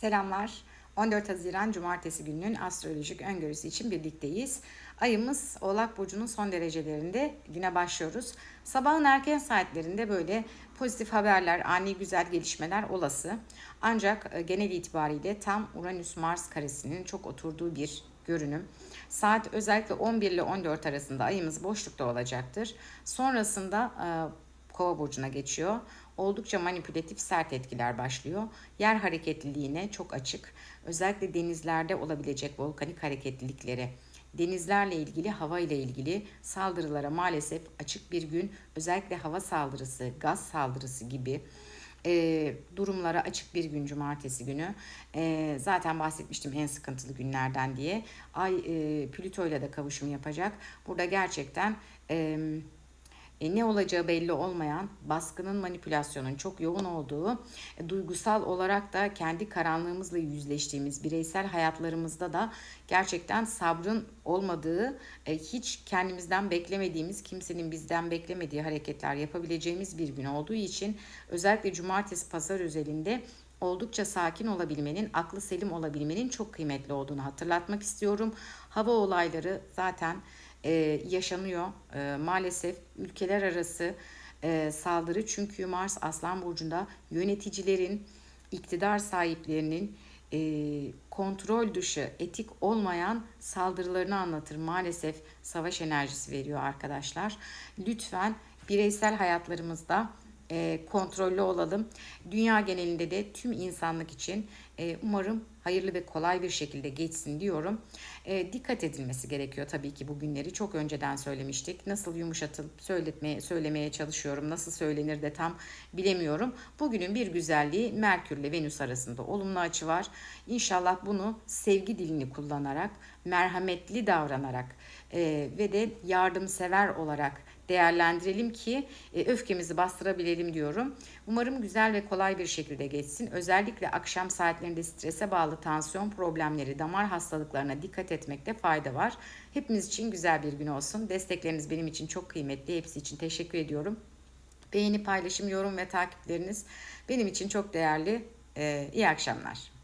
Selamlar. 14 Haziran Cumartesi gününün astrolojik öngörüsü için birlikteyiz. Ayımız Oğlak Burcu'nun son derecelerinde güne başlıyoruz. Sabahın erken saatlerinde böyle pozitif haberler, ani güzel gelişmeler olası. Ancak e, genel itibariyle tam Uranüs-Mars karesinin çok oturduğu bir görünüm. Saat özellikle 11 ile 14 arasında ayımız boşlukta olacaktır. Sonrasında e, Kova burcuna geçiyor. Oldukça manipülatif sert etkiler başlıyor. Yer hareketliliğine çok açık. Özellikle denizlerde olabilecek volkanik hareketliliklere, denizlerle ilgili, hava ile ilgili saldırılara maalesef açık bir gün. Özellikle hava saldırısı, gaz saldırısı gibi e, durumlara açık bir gün cumartesi günü. E, zaten bahsetmiştim en sıkıntılı günlerden diye. Ay e, Plüto ile de kavuşum yapacak. Burada gerçekten... E, e, ne olacağı belli olmayan, baskının manipülasyonun çok yoğun olduğu, e, duygusal olarak da kendi karanlığımızla yüzleştiğimiz bireysel hayatlarımızda da gerçekten sabrın olmadığı, e, hiç kendimizden beklemediğimiz, kimsenin bizden beklemediği hareketler yapabileceğimiz bir gün olduğu için özellikle cumartesi pazar özelinde oldukça sakin olabilmenin, aklı selim olabilmenin çok kıymetli olduğunu hatırlatmak istiyorum. Hava olayları zaten e, yaşanıyor. E, maalesef ülkeler arası e, saldırı çünkü Mars Aslan Burcu'nda yöneticilerin, iktidar sahiplerinin e, kontrol dışı, etik olmayan saldırılarını anlatır. Maalesef savaş enerjisi veriyor arkadaşlar. Lütfen bireysel hayatlarımızda e, kontrollü olalım. Dünya genelinde de tüm insanlık için e, umarım hayırlı ve kolay bir şekilde geçsin diyorum. E, dikkat edilmesi gerekiyor tabii ki bu günleri çok önceden söylemiştik. Nasıl yumuşatıp söyletmeye, söylemeye çalışıyorum, nasıl söylenir de tam bilemiyorum. Bugünün bir güzelliği Merkür ile Venüs arasında olumlu açı var. İnşallah bunu sevgi dilini kullanarak, merhametli davranarak ve de yardımsever olarak değerlendirelim ki e, öfkemizi bastırabilelim diyorum. Umarım güzel ve kolay bir şekilde geçsin. Özellikle akşam saatlerinde strese bağlı tansiyon problemleri, damar hastalıklarına dikkat etmekte fayda var. Hepimiz için güzel bir gün olsun. Destekleriniz benim için çok kıymetli. Hepsi için teşekkür ediyorum. Beğeni, paylaşım, yorum ve takipleriniz benim için çok değerli. Ee, iyi akşamlar.